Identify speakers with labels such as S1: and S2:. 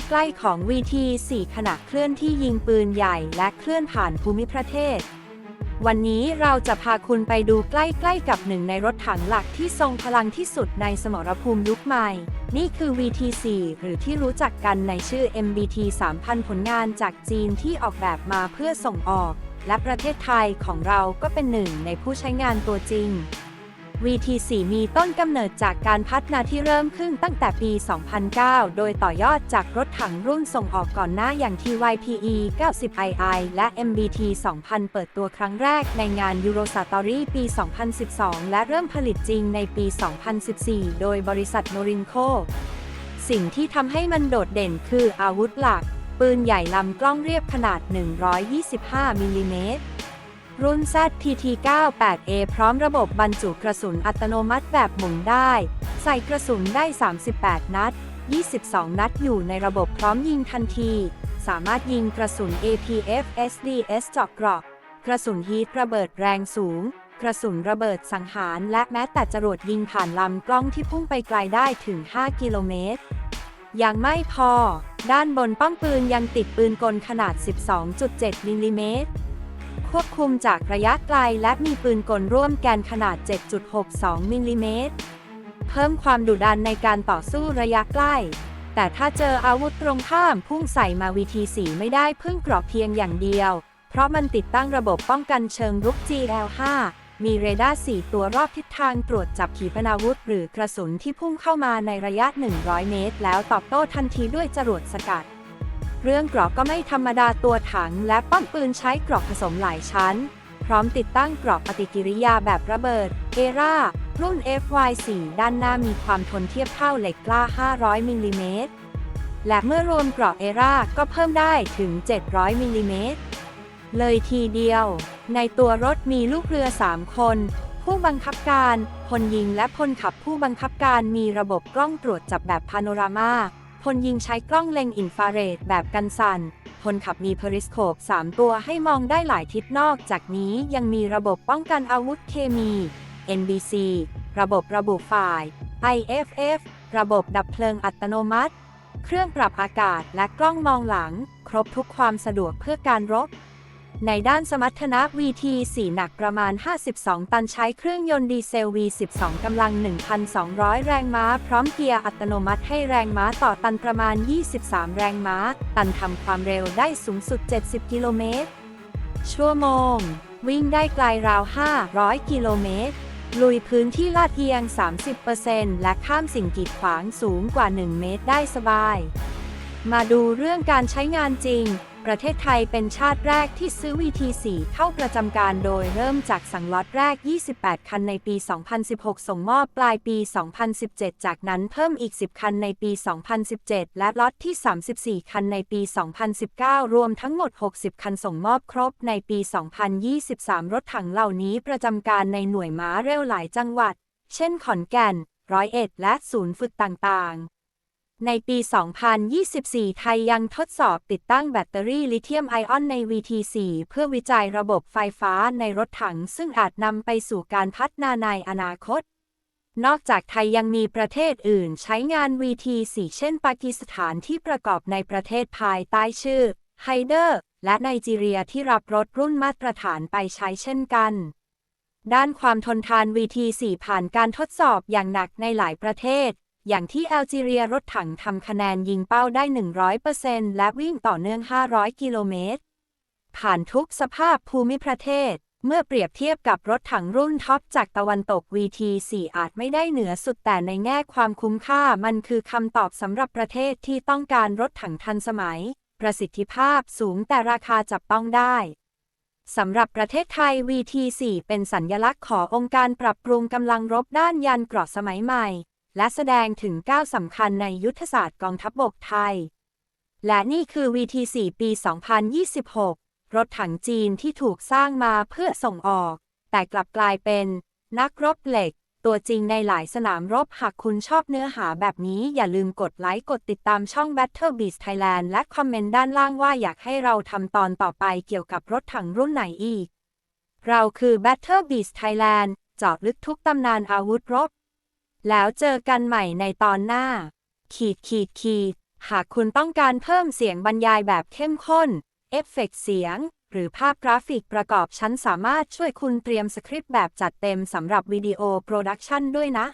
S1: พใกล้ของ VT4 ขณะเคลื่อนที่ยิงปืนใหญ่และเคลื่อนผ่านภูมิประเทศ วันนี้เราจะพาคุณไปดูใกล้ๆกับหนึ่งในรถถังหลักที่ทรงพลังที่สุดในสมรภูมิยุคใหม่ นี่คือ VT4 หรือที่รู้จักกันในชื่อ MBT 3000 ผลงานจากจีนที่ออกแบบมาเพื่อส่งออก และประเทศไทยของเราก็เป็นหนึ่งในผู้ใช้งานตัวจริง VT4 มีต้นกำเนิดจากการพัฒนาที่เริ่มขึ้นตั้งแต่ปี 2009 โดยต่อยอดจากรถถังรุ่นส่งออกก่อนหน้าอย่าง TYPE 90II และ MBT 2000 เปิดตัวครั้งแรกในงาน Eurosatory ปี 2012 และเริ่มผลิตจริงในปี 2014 โดยบริษัทโนรินโค สิ่งที่ทำให้มันโดดเด่นคืออาวุธหลัก ปืนใหญ่ลำกล้องเรียบขนาด 125 มิลลิเมตร รุ่น ZPT-98A พร้อมระบบบรรจุกระสุนอัตโนมัติแบบหมุนได้ ใส่กระสุนได้ 38 นัด 22 นัดอยู่ในระบบพร้อมยิงทันที สามารถยิงกระสุน APF SDS เจาะกราะกระสุนฮีทระเบิดแรงสูง กระสุนระเบิดสังหาร และแม้แต่จรวดยิงผ่านลำกล้องที่พุ่งไปไกลได้ถึง 5 กิโลเมตรยังไม่พอ ด้านบนป้อมปืนยังติดปืนกลขนาด 12.7มิลลิเมตร ควบคุมจากระยะไกลและมีปืนกลร่วมแกนขนาด 7.62 มิลลิเมตร เพิ่มความดุดันในการต่อสู้ระยะใกล้ แต่ถ้าเจออาวุธตรงข้ามพุ่งใส่มาวีทีสีไม่ได้พึ่งกรอบเพียงอย่างเดียว เพราะมันติดตั้งระบบป้องกันเชิงรุก GL5 มีเรดาร์ 4 ตัวรอบทิศทางตรวจจับขีปนาวุธ หรือกระสุนที่พุ่งเข้ามาในระยะ 100 เมตร แล้วตอบโต้ทันทีด้วยจรวดสกัด เรื่องกรอบก็ไม่ธรรมดาตัวถังและป้อมปืนใช้กรอบผสมหลายชั้น พร้อมติดตั้งกรอบปฏิกิริยาแบบระเบิดเอรารุ่น FY4 ด้านหน้ามีความทนเทียบเท่าเหล็กกล้า 500มิลลิเมตรและเมื่อรวมกรอบเอราก็เพิ่มได้ถึง 700มิลลิเมตร เลยทีเดียว ในตัวรถมีลูกเรือ 3 คน ผู้บังคับการพลยิงและพลขับผู้บังคับการมีระบบกล้องตรวจจับแบบพาโนรามา พลยิงใช้กล้องเล็งอินฟราเรดแบบกันสั่น พลขับมีเพริสโคป 3 ตัวให้มองได้หลายทิศนอกจากนี้ยังมีระบบป้องกันอาวุธเคมี NBC ระบบระบุฝ่าย IFF ระบบดับเพลิงอัตโนมัติ เครื่องปรับอากาศและกล้องมองหลัง ครบทุกความสะดวกเพื่อการรบ ในด้านสมรรถนะ VT4 หนักประมาณ 52 ตันใช้เครื่องยนต์ดีเซล V12 กำลัง 1,200 แรงม้า พร้อมเกียร์อัตโนมัติให้แรงม้าต่อตันประมาณ 23 แรงม้า ตันทำความเร็วได้สูงสุด 70 กิโลเมตร ชั่วโมง วิ่งได้ไกลราว 500 กิโลเมตร ลุยพื้นที่ลาดเอียง 30%และข้ามสิ่งกีดขวางสูงกว่า 1 เมตรได้สบาย มาดูเรื่องการใช้งานจริง ประเทศไทยเป็นชาติแรกที่ซื้อ VT4 เข้าประจำการโดยเริ่มจากสั่งล็อตแรก 28 คันในปี 2016 ส่งมอบปลายปี 2017 จากนั้นเพิ่มอีก 10 คันในปี 2017 และล็อตที่ 34 คันในปี 2019 รวมทั้งหมด 60 คันส่งมอบครบในปี 2023 รถถังเหล่านี้ประจำการในหน่วยม้าเร็วหลายจังหวัด เช่นขอนแก่น ร้อยเอ็ด และศูนย์ฝึกต่างๆ ในปี 2024 ไทยยังทดสอบติดตั้งแบตเตอรี่ลิเธียมไอออนใน VT4 เพื่อวิจัยระบบไฟฟ้าในรถถัง ซึ่งอาจนำไปสู่การพัฒนาในอนาคต นอกจากไทยยังมีประเทศอื่นใช้งาน VT4 เช่นปากีสถานที่ประกอบในประเทศภายใต้ชื่อไฮเดอร์และไนจีเรียที่รับรถรุ่นมาตรฐานไปใช้เช่นกัน ด้านความทนทาน VT4 ผ่านการทดสอบอย่างหนักในหลายประเทศ อย่างที่แอลจีเรียรถถังทำคะแนนยิงเป้าได้ 100%และวิ่งต่อเนื่อง 500 กิโลเมตร ผ่านทุกสภาพภูมิประเทศ เมื่อเปรียบเทียบกับรถถังรุ่นท็อปจากตะวันตก VT4 อาจไม่ได้เหนือสุดแต่ในแง่ความคุ้มค่ามันคือคำตอบสำหรับประเทศที่ต้องการรถถังทันสมัย ประสิทธิภาพสูงแต่ราคาจับต้องได้สำหรับประเทศไทย VT4 เป็นสัญญลักษณ์ขององค์การปรับปรุงกำลังรบด้านยานเกราะสมัยใหม่ และแสดงถึงก้าวสำคัญในยุทธศาสตร์กองทัพบบกไทย และนี่คือ VT4 ปี 2026 รถถังจีนที่ถูกสร้างมาเพื่อส่งออก แต่กลับกลายเป็น นักรบเหล็ก ตัวจริงในหลายสนามรบหากคุณชอบเนื้อหาแบบนี้อย่าลืมกดไลค์กดติดตามช่อง Battle Beast Thailand และคอมเมนต์ด้านล่างว่าอยากให้เราทำตอนต่อไปเกี่ยวกับรถถังรุ่นไหนอีก เราคือ Battle Beast Thailand เจาะลึกทุกตำนานอาวุธรบ แล้วเจอกันใหม่ในตอนหน้า ขีดขีดขีด หากคุณต้องการเพิ่มเสียงบรรยายแบบเข้มข้น เอฟเฟกต์เสียง หรือภาพกราฟิกประกอบฉันสามารถช่วยคุณเตรียมสคริปต์แบบจัดเต็มสำหรับวิดีโอโปรดักชันด้วยนะ